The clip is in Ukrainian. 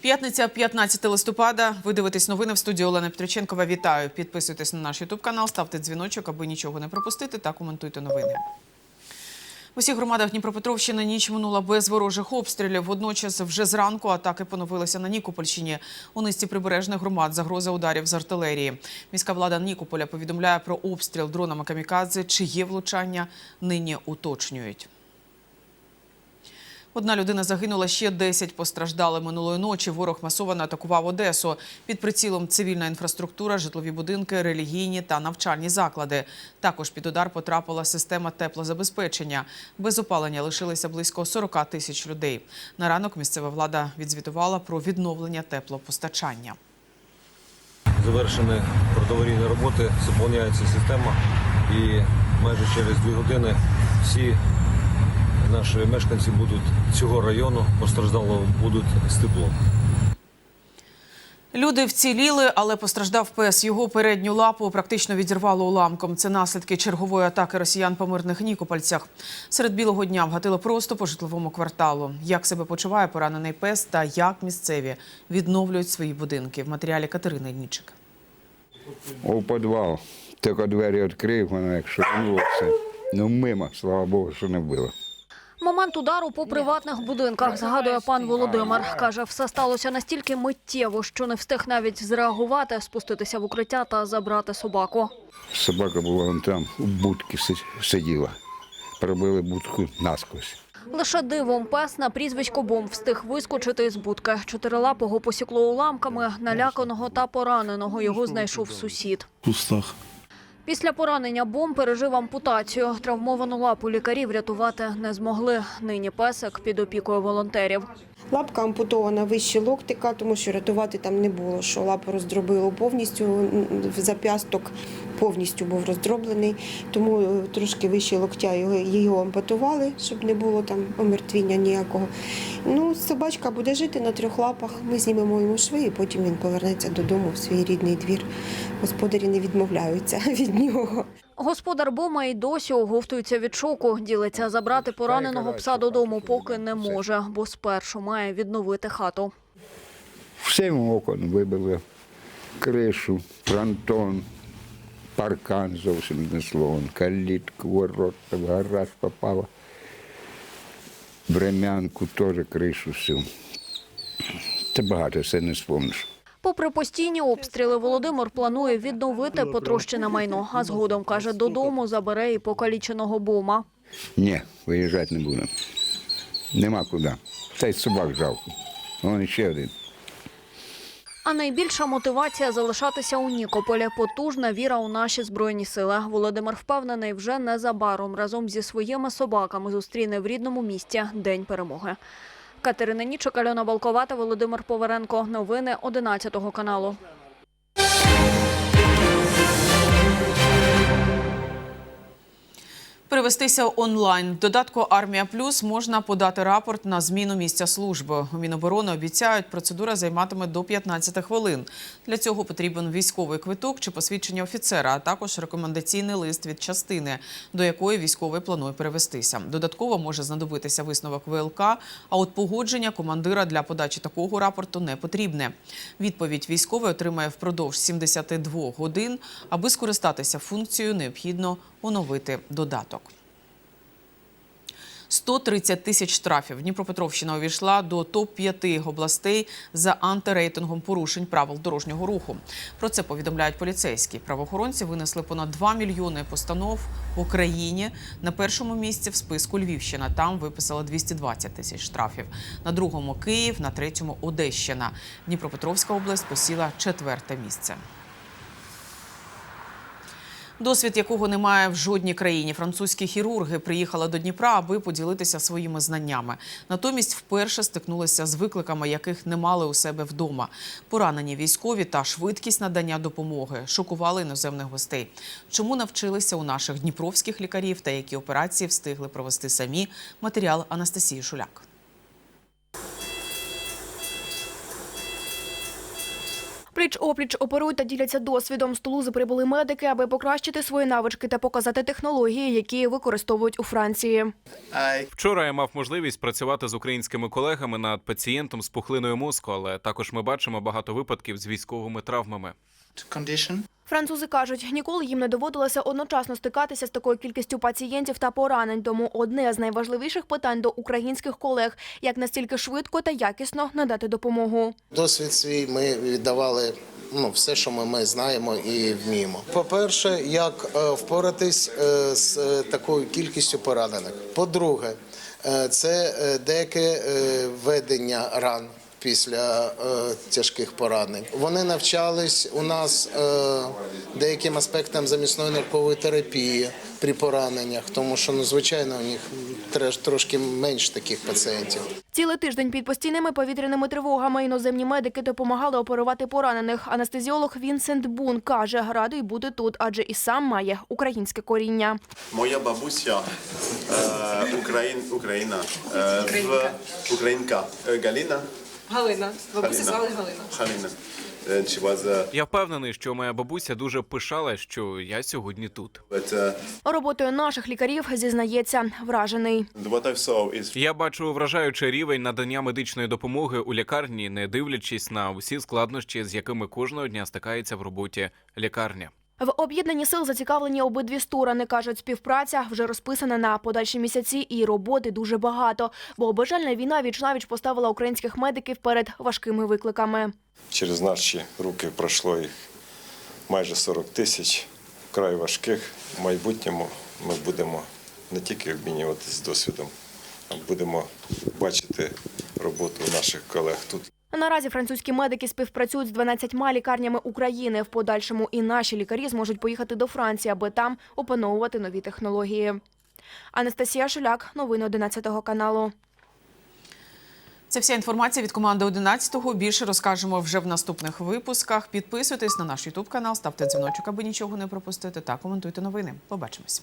П'ятниця, 15 листопада. Ви дивитесь новини в студії Олена Петриченкова. Вітаю. Підписуйтесь на наш Ютуб канал, ставте дзвіночок, аби нічого не пропустити та коментуйте новини. В усіх громадах Дніпропетровщини ніч минула без ворожих обстрілів. Водночас вже зранку атаки поновилися на Нікопольщині. У низці прибережних громад загроза ударів з артилерії. Міська влада Нікополя повідомляє про обстріл дронами камікадзе. Чи є влучання, нині уточнюють. Одна людина загинула, ще 10 постраждали минулої ночі. Ворог масово атакував Одесу. Під прицілом цивільна інфраструктура, житлові будинки, релігійні та навчальні заклади. Також під удар потрапила система теплозабезпечення. Без опалення лишилися близько 40 тисяч людей. На ранок місцева влада відзвітувала про відновлення теплопостачання. Завершені протиаварійні роботи, заповняється система і майже через дві години всі наші мешканці будуть цього району постраждало будуть з теплом. Люди вціліли, але постраждав пес. Його передню лапу практично відірвало уламком. Це наслідки чергової атаки росіян по мирних Нікопольцях. Серед білого дня вгатили просто по житловому кварталу. Як себе почуває поранений пес та як місцеві відновлюють свої будинки. В матеріалі Катерини Нічик. у підвал. Тільки двері відкрив, воно як шурнулося. Ну, мимо, слава Богу, що не було. Момент удару по приватних будинках, згадує пан Володимир. Каже, все сталося настільки миттєво, що не встиг навіть зреагувати, спуститися в укриття та забрати собаку. Собака була вон там, у будці сиділа. Пробили будку насквозь. Лише дивом пес на прізвисько Бом встиг вискочити з будки. Чотирилапого посікло уламками, наляканого та пораненого його знайшов сусід. кустах. Після поранення бомб пережив ампутацію. Травмовану лапу лікарі врятувати не змогли. Нині песик під опікою волонтерів. Лапка ампутована вище локтика, тому що рятувати там не було. Що лапу роздробило повністю, в зап'ясток повністю був роздроблений, тому е, трошки вище локтя його, його ампутували, щоб не було там омертвіння ніякого. Ну, собачка буде жити на трьох лапах. Ми знімемо йому шви, і потім він повернеться додому в свій рідний двір. Господарі не відмовляються від нього. Господар Бома й досі оговтується від шоку. Ділиться забрати пораненого пса додому, поки не може, бо спершу має відновити хату. Всім окон вибили, кришу, фронтон, паркан зовсім не словом, калітку, ворота, в гараж попала. Бремянку теж кришу всю. Та багато все не спомниш. Попри постійні обстріли, Володимир планує відновити потрощене майно, а згодом, каже, додому забере і покаліченого Бома. Ні, виїжджати не буду. Нема куди. Та й собак жалко. Вон ще один. А найбільша мотивація залишатися у Нікополі – потужна віра у наші збройні сили. Володимир впевнений, вже незабаром разом зі своїми собаками зустріне в рідному місті День перемоги. Катерина Нічок, Альона Балковата, Володимир Поверенко. Новини 11 каналу. Перевестися онлайн. В додатку Армія Плюс можна подати рапорт на зміну місця служби. У Міноборони обіцяють, процедура займатиме до 15 хвилин. Для цього потрібен військовий квиток чи посвідчення офіцера, а також рекомендаційний лист від частини, до якої військовий планує перевестися. Додатково може знадобитися висновок ВЛК, а от погодження командира для подачі такого рапорту не потрібне. Відповідь військовий отримає впродовж 72 годин. Аби скористатися функцією, необхідно оновити додаток. 130 тисяч штрафів. Дніпропетровщина увійшла до топ-5 областей за антирейтингом порушень правил дорожнього руху. Про це повідомляють поліцейські. Правоохоронці винесли понад 2 мільйони постанов в Україні. На першому місці в списку Львівщина. Там виписала 220 тисяч штрафів. На другому Київ, на третьому Одещина. Дніпропетровська область посіла четверте місце. Досвід якого немає в жодній країні. Французькі хірурги приїхали до Дніпра, аби поділитися своїми знаннями. Натомість вперше стикнулися з викликами, яких не мали у себе вдома. Поранені військові та швидкість надання допомоги шокували іноземних гостей. Чому навчилися у наших дніпровських лікарів та які операції встигли провести самі? Матеріал Анастасії Шуляк. Пліч опліч оперують та діляться досвідом. З Тулузи прибули медики, аби покращити свої навички та показати технології, які використовують у Франції. Вчора я мав можливість працювати з українськими колегами над пацієнтом з пухлиною мозку, але також ми бачимо багато випадків з військовими травмами. Французи кажуть, ніколи їм не доводилося одночасно стикатися з такою кількістю пацієнтів та поранень. Тому одне з найважливіших питань до українських колег як настільки швидко та якісно надати допомогу. Досвід свій ми віддавали ну, все, що ми, ми знаємо і вміємо. По-перше, як е, впоратись е, з е, такою кількістю поранених. По-друге, це деяке ведення ран. Після е, тяжких поранень вони навчались у нас е, деяким аспектам замісної ниркової терапії при пораненнях, тому що ну звичайно у них трошки менш таких пацієнтів. Цілий тиждень під постійними повітряними тривогами іноземні медики допомагали оперувати поранених. Анестезіолог Вінсент Бун каже, радий бути тут, адже і сам має українське коріння. Моя бабуся е, Україн, Україна, е, в, українка е, Галина. Галина. звали Галина. Галина. And she was, uh, Я впевнений, що моя бабуся дуже пишала, що я сьогодні тут. but uh, Роботою наших лікарів зізнається вражений. what I saw is Я бачу вражаючий рівень надання медичної допомоги у лікарні, не дивлячись на усі складнощі, з якими кожного дня стикається в роботі лікарня. В об'єднанні сил зацікавлені обидві сторони. кажуть, співпраця вже розписана на подальші місяці, і роботи дуже багато. Бо бажальна війна віч-навіч поставила українських медиків перед важкими викликами. Через наші руки пройшло їх майже 40 тисяч, вкрай важких. В майбутньому ми будемо не тільки обмінюватися досвідом, а будемо бачити роботу наших колег тут. Наразі французькі медики співпрацюють з 12 лікарнями України. В подальшому і наші лікарі зможуть поїхати до Франції, аби там опановувати нові технології. Анастасія Шуляк, новини 11 каналу. Це вся інформація від команди 11-го. Більше розкажемо вже в наступних випусках. Підписуйтесь на наш Ютуб канал, ставте дзвіночок, аби нічого не пропустити. Та коментуйте новини. Побачимось.